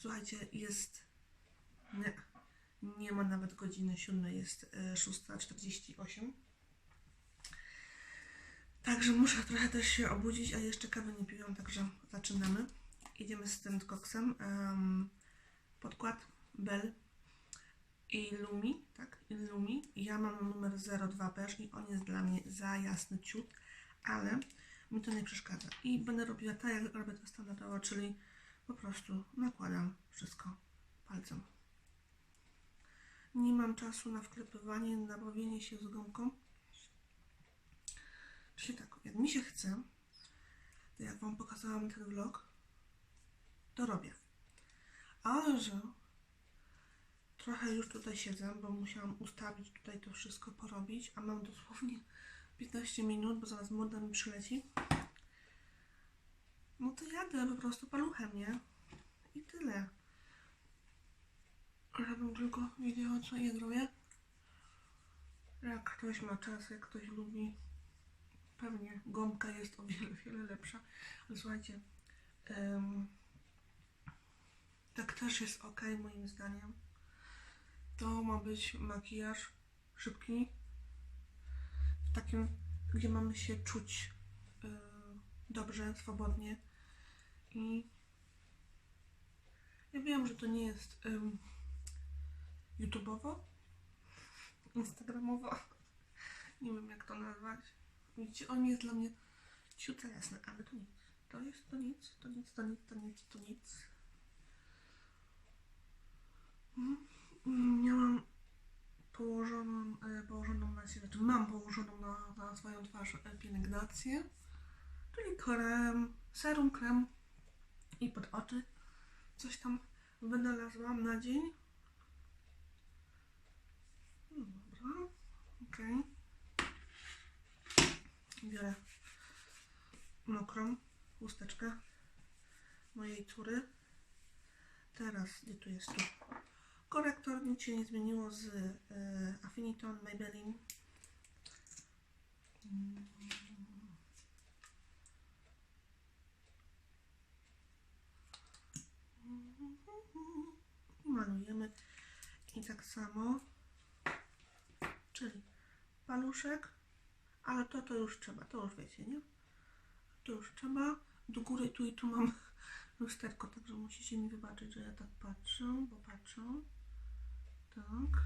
Słuchajcie, jest. Nie, nie ma nawet godziny 7, jest e, 6.48. Także muszę trochę też się obudzić, a jeszcze kawy nie piłam, także zaczynamy. Idziemy z tym koksem. em, podkład Bell i Lumi, tak? I Lumi. Ja mam numer 02 beige i on jest dla mnie za jasny ciut, ale mi to nie przeszkadza. I będę robiła tak, jak robię to standardowo, czyli po prostu nakładam wszystko palcem. Nie mam czasu na wklepywanie, na bawienie się z gąbką. Czyli tak, jak mi się chce, to jak Wam pokazałam ten vlog, to robię. Ale że trochę już tutaj siedzę, bo musiałam ustawić tutaj to wszystko, porobić, a mam dosłownie 15 minut, bo zaraz morda mi przyleci. No to jadę po prostu paluchem, nie? I tyle. Żebym tylko wiedziała, co ja robię. Jak ktoś ma czas, jak ktoś lubi, pewnie gąbka jest o wiele, wiele lepsza. Ale słuchajcie, em, tak też jest ok, moim zdaniem. To ma być makijaż szybki, w takim, gdzie mamy się czuć dobrze, swobodnie. I ja wiem, że to nie jest um, YouTube'owo, Instagramowo, nie wiem jak to nazwać. Widzicie, on jest dla mnie ciuta jasny, ale to nic. To jest to nic, to nic, to nic, to nic, to nic. Mhm. Mm, Miałam położoną, e, położoną na siebie, mam położoną na, na swoją twarz pielęgnację, czyli krem, serum, krem i pod oczy. Coś tam wynalazłam na dzień. No dobra, okej. Biorę mokrą chusteczkę mojej córy. Teraz, gdzie tu jest tu? Korektor, nic się nie zmieniło z y, Affiniton Maybelline. Mm. I malujemy. I tak samo, czyli paluszek, ale to to już trzeba, to już wiecie, nie? To już trzeba. Do góry tu i tu mam lusterko, także musicie mi wybaczyć, że ja tak patrzę, bo patrzę. Tak.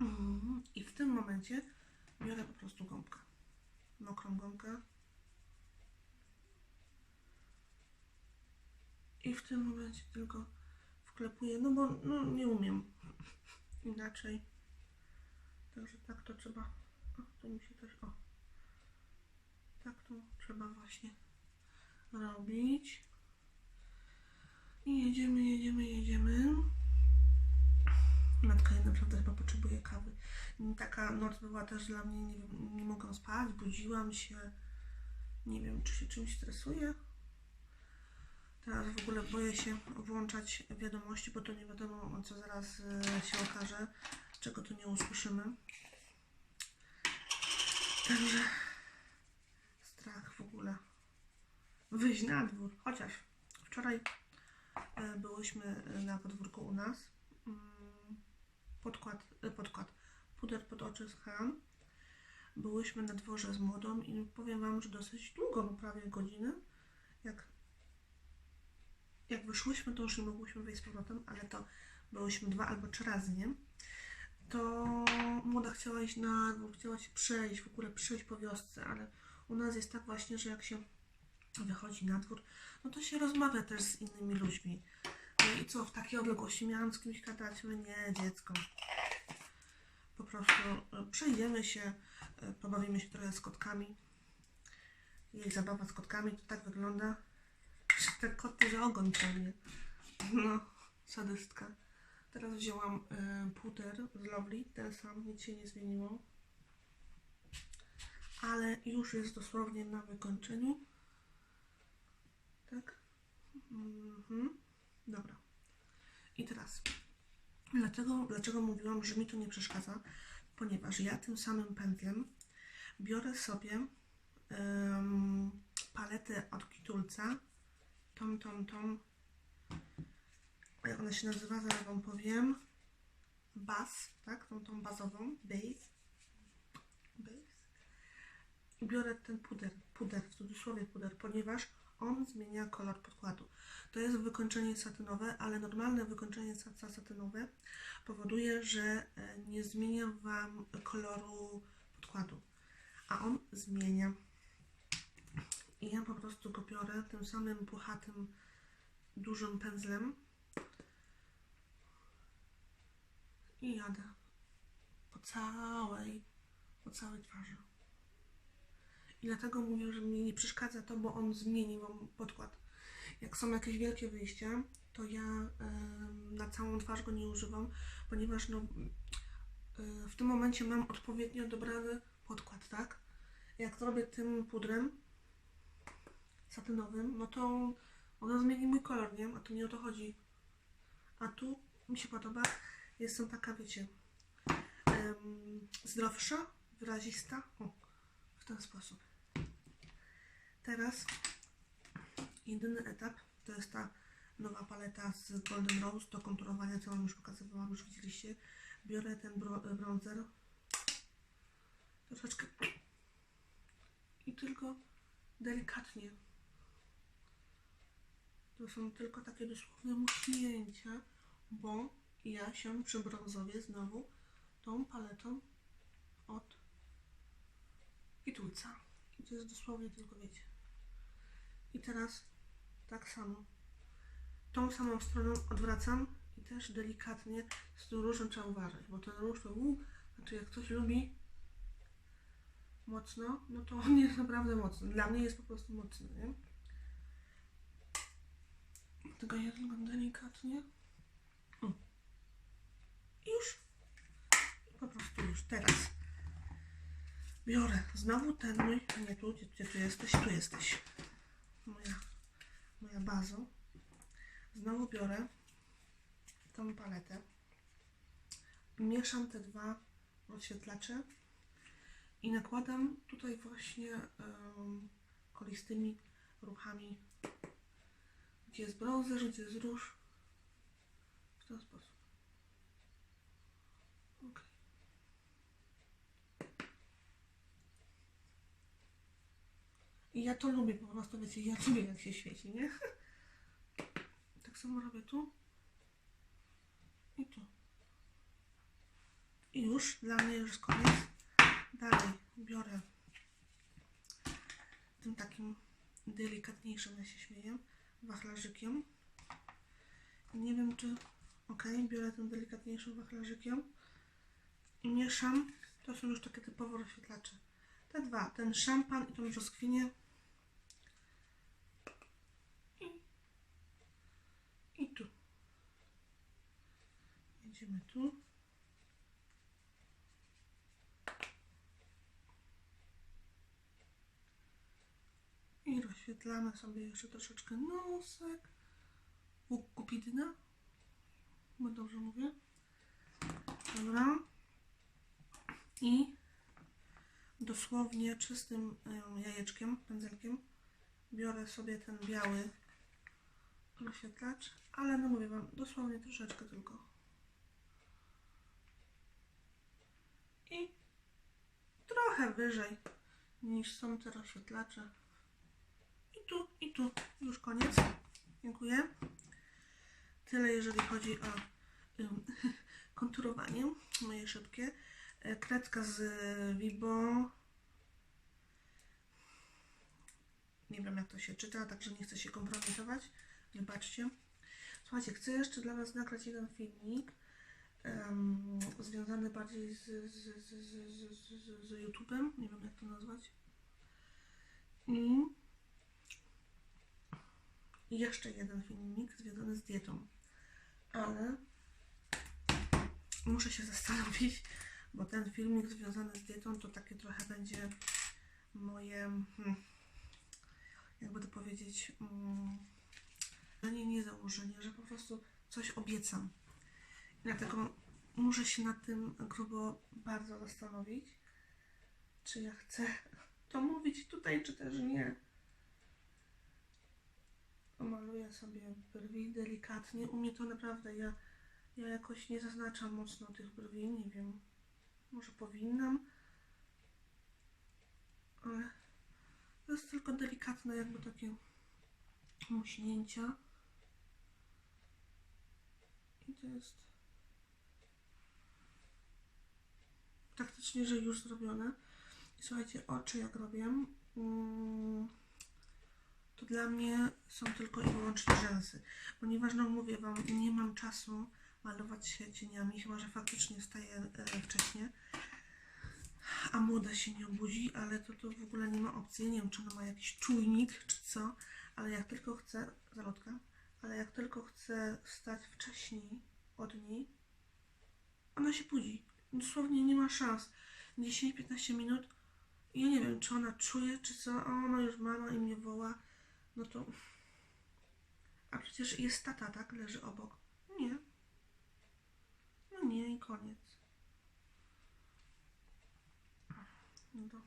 Mhm. I w tym momencie biorę po prostu gąbkę. Mokrą gąbkę. I w tym momencie tylko wklepuję, no bo no, nie umiem inaczej. Także tak to trzeba. O, tu mi się też. O. Tak to trzeba właśnie robić. I jedziemy, jedziemy, jedziemy. Matka, ja naprawdę chyba potrzebuję kawy. Taka noc była też dla mnie, nie wiem, nie mogłam spać, budziłam się. Nie wiem, czy się czymś stresuję. Teraz w ogóle boję się włączać wiadomości, bo to nie wiadomo, co zaraz e, się okaże, czego tu nie usłyszymy. Także strach w ogóle wyjść na dwór. Chociaż wczoraj e, byłyśmy na podwórku u nas. Mm, Podkład, e, podkład, puder pod oczy z Han. Byłyśmy na dworze z młodą i powiem Wam, że dosyć długo, prawie godzinę, wyszłyśmy, to już nie mogłyśmy wyjść z powrotem, ale to byłyśmy dwa albo trzy razy, nie? To młoda chciała iść na dwór, chciała się przejść, w ogóle przejść po wiosce, ale u nas jest tak właśnie, że jak się wychodzi na dwór, no to się rozmawia też z innymi ludźmi. No i co, w takiej odległości miałam z kimś gadać? Nie, dziecko. Po prostu e, przejdziemy się, e, pobawimy się trochę z kotkami. Jej zabawa z kotkami to tak wygląda, te koty za ogon ciągnie. No, sadystka. Teraz wzięłam y, z Lovely, ten sam, nic się nie zmieniło. Ale już jest dosłownie na wykończeniu. Tak? Mhm. Dobra. I teraz, dlaczego, dlaczego mówiłam, że mi to nie przeszkadza? Ponieważ ja tym samym pędzlem biorę sobie em, paletę od Kitulca tą, tą, tą. Jak ona się nazywa, zaraz wam powiem. Bas, tak? Tą, tą bazową. Base. Base. I biorę ten puder, puder, w cudzysłowie puder, ponieważ on zmienia kolor podkładu. To jest wykończenie satynowe, ale normalne wykończenie sa- satynowe powoduje, że e, nie zmienia Wam koloru podkładu, a on zmienia. I ja po prostu go biorę tym samym puchatym, dużym pędzlem i jadę po całej, po całej twarzy. I dlatego mówię, że mi nie przeszkadza to, bo on zmieni wam podkład. Jak są jakieś wielkie wyjścia, to ja em, na całą twarz go nie używam, ponieważ no, y, w tym momencie mam odpowiednio dobrany podkład, tak? Jak zrobię tym pudrem satynowym, no to ona zmieni mój kolor, nie? A tu nie o to chodzi. A tu mi się podoba. Jestem taka, wiecie, zdrowsza, wyrazista. O, w ten sposób. Teraz jedyny etap to jest ta nowa paleta z Golden Rose do konturowania, co Wam już pokazywałam, już widzieliście. Biorę ten bro- bronzer troszeczkę i tylko delikatnie. To są tylko takie dosłowne muśnięcia, bo ja się przy brązowie znowu tą paletą od Pitulca. I to jest dosłownie tylko wiecie. I teraz tak samo. Tą samą stroną odwracam i też delikatnie z tym różem trzeba uważać, bo ten róż to u, znaczy jak ktoś lubi mocno, no to on jest naprawdę mocny. Dla mnie jest po prostu mocny, nie? Ja tylko delikatnie. O. Już. Po prostu już. Teraz biorę znowu ten mój, a nie tu, gdzie, gdzie tu jesteś, tu jesteś. Moja, moja bazo. Znowu biorę tą paletę. Mieszam te dwa odświetlacze i nakładam tutaj właśnie um, kolistymi ruchami, gdzie jest brązer, gdzie jest róż. W ten sposób. Ok. I ja to lubię po prostu, wiecie, ja lubię jak się świeci, nie? Tak samo robię tu i tu. I już, dla mnie już koniec. Dalej biorę tym takim delikatniejszym, ja się śmieję, wachlarzykiem. Nie wiem czy, ok, biorę tym delikatniejszym wachlarzykiem i mieszam. To są już takie typowo rozświetlacze. Te dwa, ten szampan i tą brzoskwinię. I, i tu. Jedziemy tu. I rozświetlamy sobie jeszcze troszeczkę nosek. Łuk kupidyna. Bo dobrze mówię. Dobra. I dosłownie czystym em, jajeczkiem, pędzelkiem biorę sobie ten biały rozświetlacz, ale no mówię wam, dosłownie troszeczkę tylko. I trochę wyżej niż są te rozświetlacze. Tu, i tu. Już koniec. Dziękuję. Tyle jeżeli chodzi o ym, konturowanie moje szybkie. E, Kredka z Vibo. Nie wiem jak to się czyta, także nie chcę się kompromitować. Wybaczcie. Słuchajcie, chcę jeszcze dla Was nagrać jeden filmik em, związany bardziej z, z, z, z, z, z, YouTube'em. Nie wiem jak to nazwać. I jeszcze jeden filmik związany z dietą. Ale muszę się zastanowić, bo ten filmik związany z dietą to takie trochę będzie moje, hmm, jakby to powiedzieć, mm, no nie, nie założenie, że po prostu coś obiecam. Dlatego muszę się nad tym grubo bardzo zastanowić, czy ja chcę to mówić tutaj, czy też nie. Maluję sobie brwi delikatnie. U mnie to naprawdę, ja, ja jakoś nie zaznaczam mocno tych brwi, nie wiem. Może powinnam. Ale to jest tylko delikatne, jakby takie muśnięcia. I to jest praktycznie, że już zrobione. I słuchajcie, oczy jak robię, mm, to dla mnie są tylko i wyłącznie rzęsy. Ponieważ, no mówię Wam, nie mam czasu malować się cieniami, chyba że faktycznie wstaję e, wcześniej. A młoda się nie obudzi, ale to, to w ogóle nie ma opcji. Nie wiem, czy ona ma jakiś czujnik, czy co, ale jak tylko chcę, zalotka, ale jak tylko chcę wstać wcześniej od niej, ona się budzi. Dosłownie nie ma szans. 10-15 minut. Ja nie wiem, czy ona czuje, czy co, a ona już mama i mnie woła. No to. A przecież jest tata, tak? Leży obok. Nie. No nie i koniec. No to.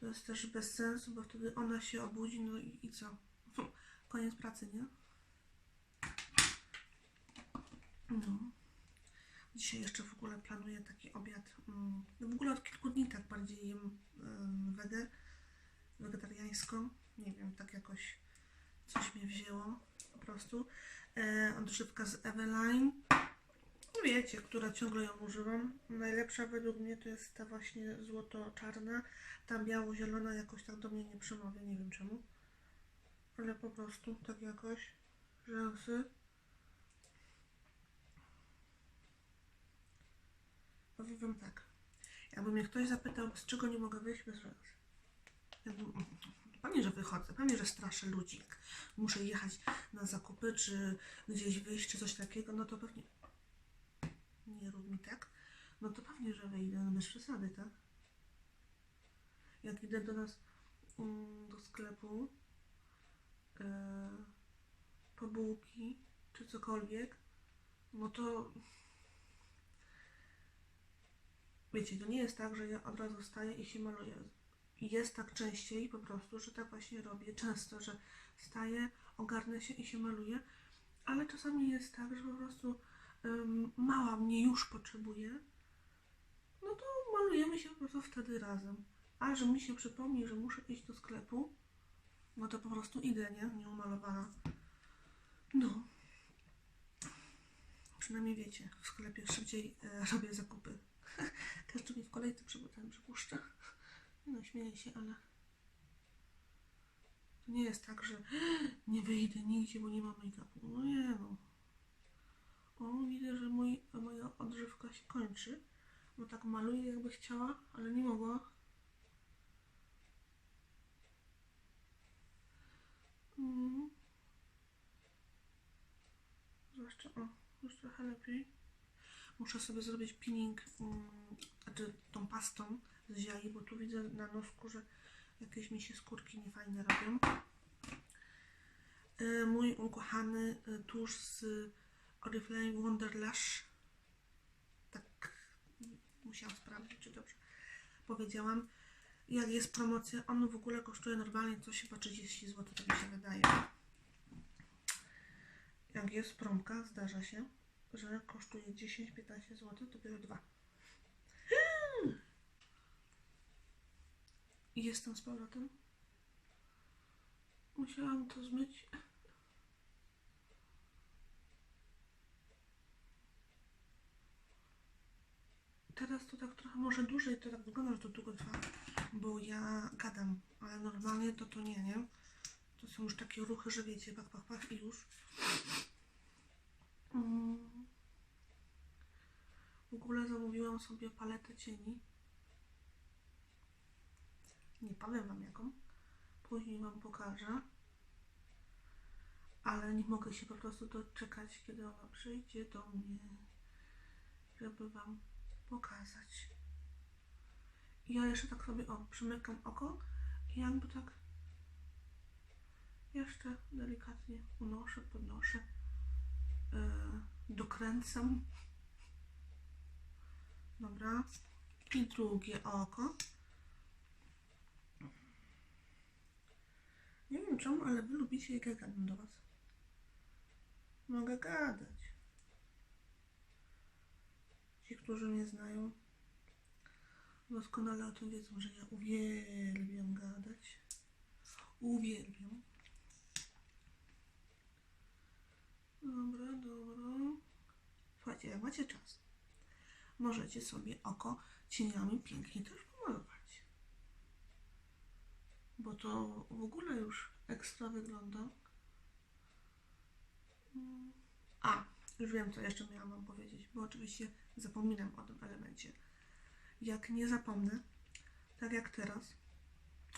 To jest też bez sensu, bo wtedy ona się obudzi, no i, i co? Koniec pracy, nie? No. Dzisiaj jeszcze w ogóle planuję taki obiad. mm, No w ogóle od kilku dni tak bardziej jem ym, wege, wegetariańsko. Nie wiem, tak jakoś coś mnie wzięło po prostu. E, odżywka z Eveline. No Wiecie, która ciągle ją używam. Najlepsza według mnie to jest ta właśnie złoto-czarna. Ta biało-zielona jakoś tak do mnie nie przemawia, nie wiem czemu. Ale po prostu tak jakoś. Rzęsy. Powiem wam tak. Jakby mnie ktoś zapytał, z czego nie mogę wyjść bez rzęs. Jakby, pewnie, że wychodzę, pewnie, że straszę ludzi. Jak muszę jechać na zakupy, czy gdzieś wyjść, czy coś takiego, no to pewnie. Nie rób mi tak. No to pewnie, że wyjdę, no bez przesady, tak? Jak idę do nas mm, do sklepu e, po bułki, czy cokolwiek, no to Wiecie, to nie jest tak, że ja od razu wstaję i się maluję. Jest tak częściej po prostu, że tak właśnie robię często, że wstaję, ogarnę się i się maluję, ale czasami jest tak, że po prostu mała mnie już potrzebuje, no to malujemy się po prostu wtedy razem. A że mi się przypomni, że muszę iść do sklepu, no to po prostu idę, nie? Nieumalowana. No. Przynajmniej wiecie, w sklepie szybciej e, robię zakupy. Każdy mi w kolejce przy- ten przypuszcza. No śmieję się, ale to nie jest tak, że nie wyjdę nigdzie, bo nie mam make-upu. No nie no. O, widzę, że mój, moja odżywka się kończy. Bo tak maluję jakby chciała, ale nie mogła. Mhm. Zwłaszcza, o, już trochę lepiej. Muszę sobie zrobić peeling, mm, znaczy tą pastą z bo tu widzę na nosku, że jakieś mi się skórki niefajne robią. E, Mój ukochany e, tusz z Oriflame Wonder Lash. Tak, musiałam sprawdzić, czy dobrze powiedziałam. Jak jest promocja, on w ogóle kosztuje normalnie coś chyba 30 zł, to mi się wydaje. Jak jest promka, zdarza się, że kosztuje 10-15 zł, to biorę dwa. Jestem z powrotem. Musiałam to zmyć. Teraz to tak trochę może dłużej, to tak wygląda, że to długo trwa, bo ja gadam, ale normalnie to to nie, nie? To są już takie ruchy, że wiecie, pach, pach, pach i już. Mm. W ogóle zamówiłam sobie paletę cieni. Nie powiem Wam jaką. Później Wam pokażę. Ale nie mogę się po prostu doczekać, kiedy ona przyjdzie do mnie, żeby Wam pokazać. I ja jeszcze tak sobie, o, przymykam oko i jakby tak jeszcze delikatnie unoszę, podnoszę, yy, dokręcam. Dobra. I drugie oko. Nie wiem, czemu, ale wy lubicie, jak ja gadam do was. Mogę gadać. Ci, którzy mnie znają, doskonale o tym wiedzą, że ja uwielbiam gadać. Uwielbiam. Dobra, dobra. Słuchajcie, jak macie czas, możecie sobie oko cieniami pięknie też pomalować. Bo to w ogóle już ekstra wygląda. A, już wiem, co jeszcze miałam Wam powiedzieć, bo oczywiście zapominam o tym elemencie. Jak nie zapomnę, tak jak teraz,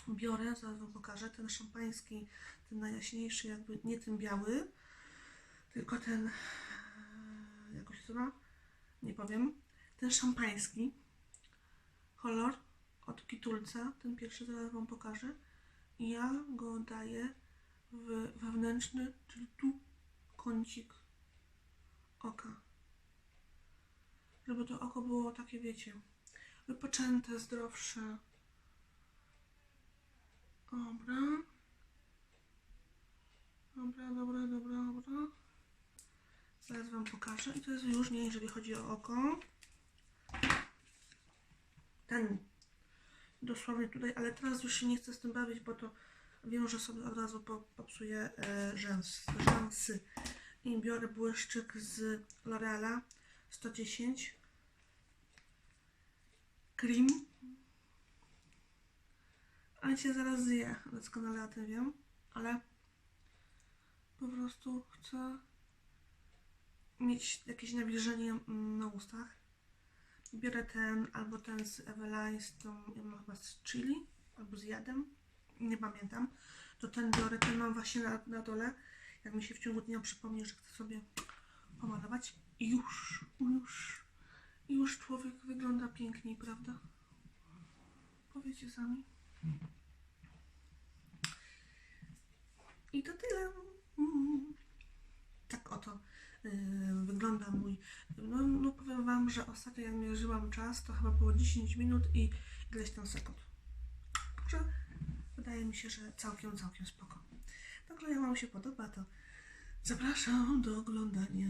biorę, zaraz Wam pokażę, ten szampański, ten najjaśniejszy, jakby nie ten biały, tylko ten, e, jak on się? Nie powiem. Ten szampański kolor od Kitulca, ten pierwszy zaraz Wam pokażę. Ja go daję w wewnętrzny, czyli tu kącik oka. Żeby to oko było takie, wiecie, wypoczęte, zdrowsze. Dobra. Dobra, dobra, dobra, dobra. Zaraz Wam pokażę. I to jest wyróżnienie, jeżeli chodzi o oko. Ten dosłownie tutaj, ale teraz już się nie chcę z tym bawić, bo to wiem, że sobie od razu po, popsuję e, rzęs, rzęsy. I biorę błyszczyk z L'Oreala 110 Cream. Ale cię zaraz zje, doskonale o tym wiem, ale po prostu chcę mieć jakieś nawilżenie na ustach. Biorę ten albo ten z Eveline, z tą, ja mam chyba z chili, albo z jadem, nie pamiętam. To ten biorę, ten mam właśnie na, na dole. Jak mi się w ciągu dnia przypomni, że chcę sobie pomalować. I już, już, już człowiek wygląda piękniej, prawda? Powiecie sami. I to tyle. Mm. Tak oto wygląda mój. No, no powiem Wam, że ostatnio jak mierzyłam czas, to chyba było 10 minut i ileś tam sekund. Także wydaje mi się, że całkiem, całkiem spoko. Także jak Wam się podoba, to zapraszam do oglądania.